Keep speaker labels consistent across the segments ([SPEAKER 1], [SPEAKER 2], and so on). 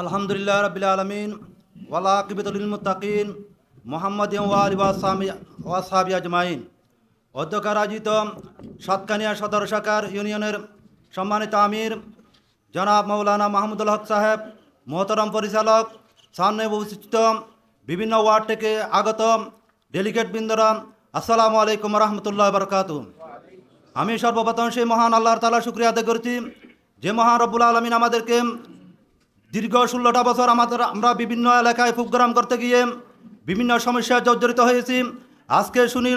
[SPEAKER 1] আলহামদুলিল্লাহ রবিল আলমিন ওয়ালাকিবতুল মুতাকিন মোহাম্মদ ওয়াসাবি আজমাইন। অধ্যক্ষার আয়োজিত সাতকানিয়া সদর শাখার ইউনিয়নের সম্মানিত আমির জনাব মৌলানা মাহমুদুল হক সাহেব, মোহতরম পরিচালক, সামনে উপস্থিত বিভিন্ন ওয়ার্ড থেকে আগত ডেলিগেট বৃন্দরা, আসসালামু আলাইকুম রহমতুল্লাহ বরকাতু আমি সর্বপ্রথম সেই মহান আল্লাহর তালা শুক্রিয়া আদায় করছি, যে মহান রব্বুল আলমিন আমাদেরকে দীর্ঘ ষোলোটা বছর আমাদের, আমরা বিভিন্ন এলাকায় প্রোগ্রাম করতে গিয়ে বিভিন্ন সমস্যায় জর্জরিত হয়েছি। আজকে শুনি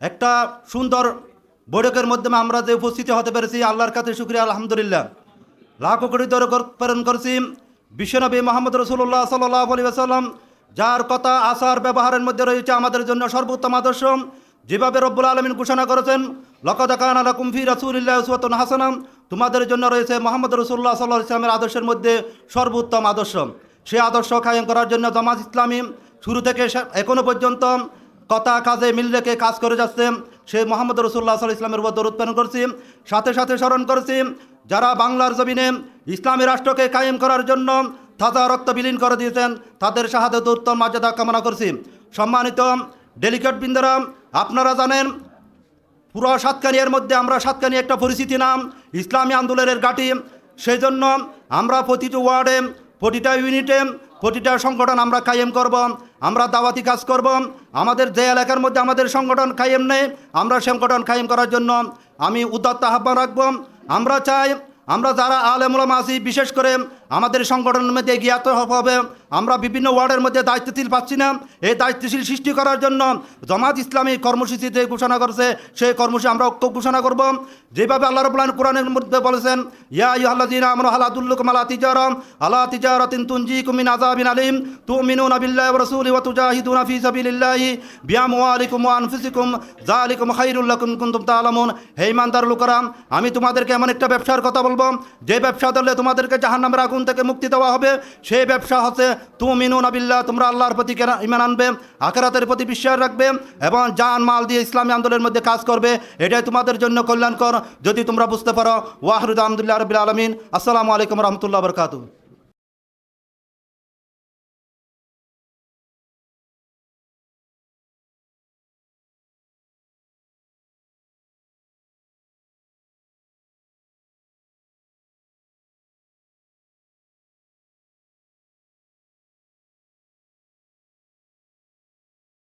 [SPEAKER 1] একটা সুন্দর বৈঠকের মাধ্যমে আমরা যে উপস্থিত হতে পেরেছি, আল্লাহর কাছে শুক্রিয়া, আলহামদুলিল্লাহ। লাখো কোটি দরে প্রেরণ করেছি। বিশ্বনবী মোহাম্মদ রসুল্লাহ সাল্লাহ আলী আসাল্লাম যার কথা, আচার, ব্যবহারের মধ্যে রয়েছে আমাদের জন্য সর্বোত্তম আদর্শ। যেভাবে রব্বুল আলমিন ঘোষণা করেছেন লকদাকান আলা কুমফি রাসুলিল্লাহ উসওয়াতুন হাসানাম তোমাদের জন্য রয়েছে মোহাম্মদ রসুল্লাহ সাল্লাহ ইসলামের আদর্শের মধ্যে সর্বোত্তম আদর্শ। সে আদর্শ কায়েম করার জন্য জামাত ইসলামী শুরু থেকে সে- এখনও পর্যন্ত কথা কাজে মিল রেখে কাজ করে যাচ্ছে। সে মোহাম্মদ রসুল্লাহ সাল্লাহ ইসলামের উপর দরুদ প্রেরণ করছি, সাথে সাথে স্মরণ করছি, যারা বাংলার জমিনে ইসলামী রাষ্ট্রকে কায়েম করার জন্য তাজা রক্ত বিলীন করে দিয়েছেন, তাদের শাহাদত উত্তম মর্যাদা কামনা করছি। সম্মানিত ডেলিকেট বৃন্দরা আপনারা জানেন, পুরো সাতকানিয়ার মধ্যে আমরা সাতকানি একটা পরিচিতি নাম, ইসলামী আন্দোলনের ঘাঁটি। সেই জন্য আমরা প্রতিটি ওয়ার্ডে, প্রতিটা ইউনিটে, প্রতিটা সংগঠন আমরা কায়েম করব, আমরা দাওয়াতি কাজ করব। আমাদের যে এলাকার মধ্যে আমাদের সংগঠন কায়েম নেই, আমরা সংগঠন কায়েম করার জন্য আমি উদাত্ত আহ্বান রাখব। আমরা চাই, আমরা যারা আলেমুলাম আছি, বিশেষ করে আমাদের সংগঠনের মধ্যে আসতে হবে আমরা বিভিন্ন ওয়ার্ডের মধ্যে দায়িত্বশীল পাচ্ছি না। এই দায়িত্বশীল সৃষ্টি করার জন্য জামাত ইসলামী কর্মসূচিতে ঘোষণা করছে, সেই কর্মসূচি আমরা ঐক্য ঘোষণা করব। যেভাবে আল্লাহ রবুল্লাহ কোরআনের মধ্যে বলেছেন, ইয়া ইহাল্লাদিন আমরা হালাদুল্লুকুম আলা তিজারম, আলা তিজারাতিন তুনজি কুমিন আযাবিন আলিম, তুমিনুনা বিল্লাহি ওয়া রাসূলি ওয়া তুজাহিদুনা ফি সাবিলিল্লাহি বিআমওয়ালিকুম ওয়া আনফুসিকুম, যালিকুম খায়রুল লাকুম কুনতুম তা'লামুন হে ইমানদার লোকেরা, আমি তোমাদেরকে এমন একটা ব্যবসার কথা বলব, যে ব্যবসা ধরলে তোমাদেরকে জাহান্নামের আগুন থেকে মুক্তি দেওয়া হবে। সেই ব্যবসা হচ্ছে তুমিনুন আবিল্লাহ তোমরা আল্লাহর প্রতি ইমান আনবে, আখেরাতের প্রতি বিশ্বাস রাখবে এবং জান মাল দিয়ে ইসলামী আন্দোলনের মধ্যে কাজ করবে। এটাই তোমাদের জন্য কল্যাণকর। যদি তোমরা বুঝতে পারো ওয়াহরুদ আহমদুল্লাহ রবিল আলমিন। আসসালামু আলাইকুম রহমতুল্লাহ বরকাতু